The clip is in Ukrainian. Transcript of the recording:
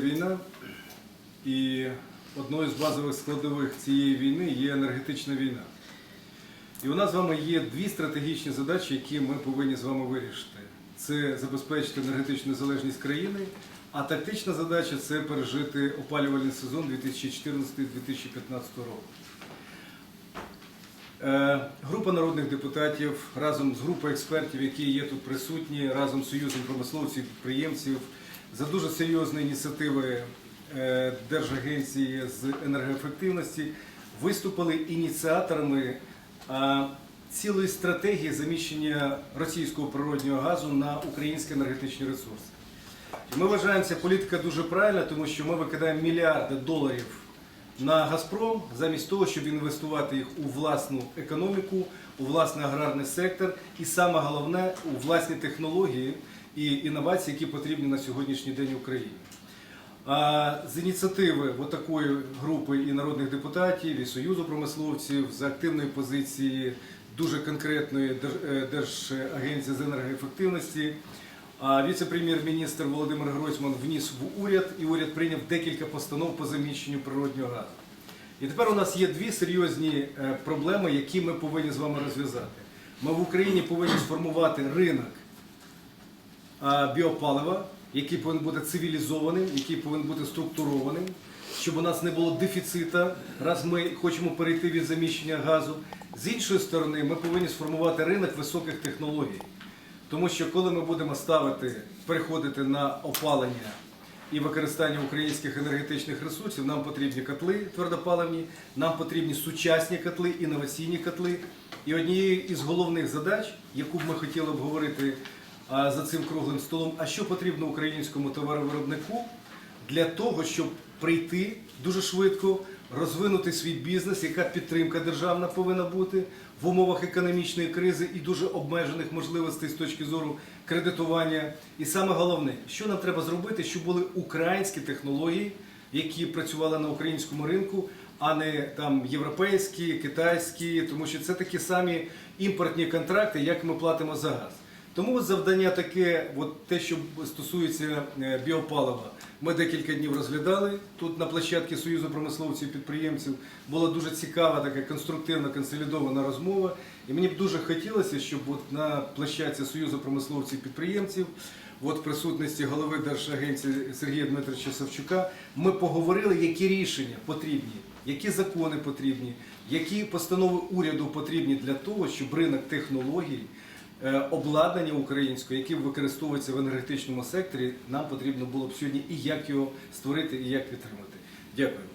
Війна і одною з базових складових цієї війни є енергетична війна. І у нас з вами є дві стратегічні задачі, які ми повинні з вами вирішити. Це забезпечити енергетичну незалежність країни, а тактична задача це пережити опалювальний сезон 2014-2015 року. Е, Група народних депутатів разом з групою експертів, які є тут присутні, разом з Союзом промисловців, підприємців, за дуже серйозні ініціативи е, Держагенції з енергоефективності виступили ініціаторами е, цілої стратегії заміщення російського природнього газу на українські енергетичні ресурси. Ми вважаємо, ця політика дуже правильна, тому що ми викидаємо мільярди доларів на Газпром замість того, щоб інвестувати їх у власну економіку, у власний аграрний сектор і саме головне у власні технології і інновації, які потрібні на сьогоднішній день Україні. А з ініціативи такої групи і народних депутатів, і Союзу промисловців, з активної позиції дуже конкретної е, Держагенції з енергоефективності. Віце-прем'єр-міністр Володимир Гройсман вніс в уряд, і уряд прийняв декілька постанов по заміщенню природнього газу. І тепер у нас є дві серйозні е, проблеми, які ми повинні з вами розв'язати. Ми в Україні повинні сформувати ринок біопалива, який повинен бути цивілізованим, який повинен бути структурованим, щоб у нас не було дефіцита, раз ми хочемо перейти від заміщення газу. З іншої сторони, ми повинні сформувати ринок високих технологій. Тому що коли ми будемо ставити, переходити на опалення і використання українських енергетичних ресурсів, нам потрібні котли твердопаливні, нам потрібні сучасні котли, інноваційні котли. І однією із головних задач, яку б ми хотіли обговорити за цим круглим столом, а що потрібно українському товаровиробнику для того, щоб прийти дуже швидко, розвинути свій бізнес, яка підтримка державна повинна бути в умовах економічної кризи і дуже обмежених можливостей з точки зору кредитування. І саме головне, що нам треба зробити, щоб були українські технології, які працювали на українському ринку, а не там європейські, китайські, тому що це такі самі імпортні контракти, як ми платимо за газ. Тому завдання таке, от те, що стосується е, біопалива, ми декілька днів розглядали тут на площадці Союзу промисловців і підприємців. Була дуже цікава, така конструктивна, консолідована розмова. І мені б дуже хотілося, щоб от на площадці Союзу промисловців і підприємців, от в присутності голови Держагенції Сергія Дмитровича Савчука, ми поговорили, які рішення потрібні, які закони потрібні, які постанови уряду потрібні для того, щоб ринок технологій обладнання українського, яке використовується в енергетичному секторі, нам потрібно було б сьогодні і як його створити, і як підтримати. Дякую.